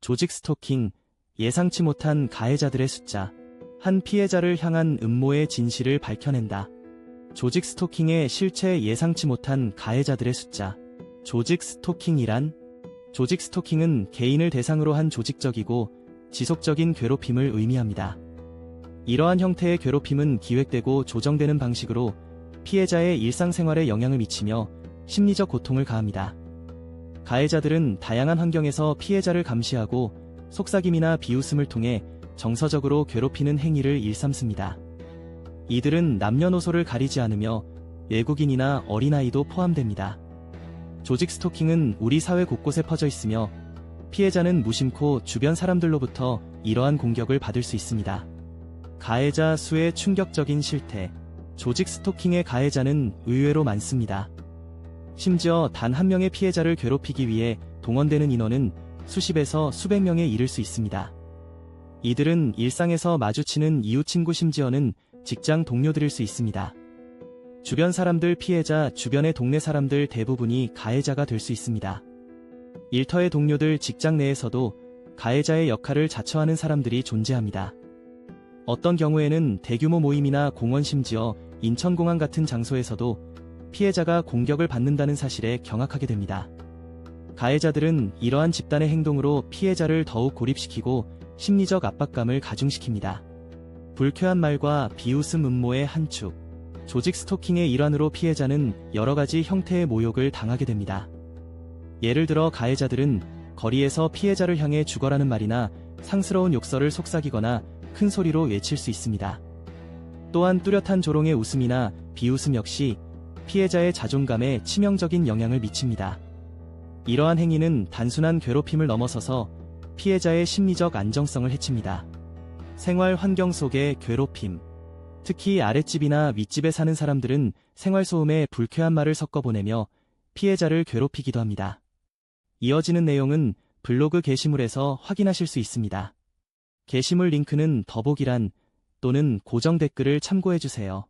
조직 스토킹, 예상치 못한 가해자들의 숫자, 한 피해자를 향한 음모의 진실을 밝혀낸다. 조직 스토킹의 실체 예상치 못한 가해자들의 숫자. 조직 스토킹이란 조직 스토킹은 개인을 대상으로 한 조직적이고 지속적인 괴롭힘을 의미합니다. 이러한 형태의 괴롭힘은 기획되고 조정되는 방식으로 피해자의 일상생활에 영향을 미치며 심리적 고통을 가합니다. 가해자들은 다양한 환경에서 피해자를 감시하고 속삭임이나 비웃음을 통해 정서적으로 괴롭히는 행위를 일삼습니다. 이들은 남녀노소를 가리지 않으며 외국인이나 어린아이도 포함됩니다. 조직 스토킹은 우리 사회 곳곳에 퍼져 있으며 피해자는 무심코 주변 사람들로부터 이러한 공격을 받을 수 있습니다. 가해자 수의 충격적인 실태. 조직 스토킹의 가해자는 의외로 많습니다. 심지어 단 한 명의 피해자를 괴롭히기 위해 동원되는 인원은 수십에서 수백 명에 이를 수 있습니다. 이들은 일상에서 마주치는 이웃 친구 심지어는 직장 동료들일 수 있습니다. 주변 사람들 피해자, 주변의 동네 사람들 대부분이 가해자가 될 수 있습니다. 일터의 동료들 직장 내에서도 가해자의 역할을 자처하는 사람들이 존재합니다. 어떤 경우에는 대규모 모임이나 공원 심지어 인천공항 같은 장소에서도 피해자가 공격을 받는다는 사실에 경악하게 됩니다. 가해자들은 이러한 집단의 행동으로 피해자를 더욱 고립시키고 심리적 압박감을 가중시킵니다. 불쾌한 말과 비웃음 음모의 한 축. 조직 스토킹의 일환으로 피해자는 여러 가지 형태의 모욕을 당하게 됩니다. 예를 들어 가해자들은 거리에서 피해자를 향해 죽어라는 말이나 상스러운 욕설을 속삭이거나 큰 소리로 외칠 수 있습니다. 또한 뚜렷한 조롱의 웃음이나 비웃음 역시 피해자의 자존감에 치명적인 영향을 미칩니다. 이러한 행위는 단순한 괴롭힘을 넘어서서 피해자의 심리적 안정성을 해칩니다. 생활 환경 속의 괴롭힘. 특히 아랫집이나 윗집에 사는 사람들은 생활소음에 불쾌한 말을 섞어 보내며 피해자를 괴롭히기도 합니다. 이어지는 내용은 블로그 게시물에서 확인하실 수 있습니다. 게시물 링크는 더보기란 또는 고정 댓글을 참고해주세요.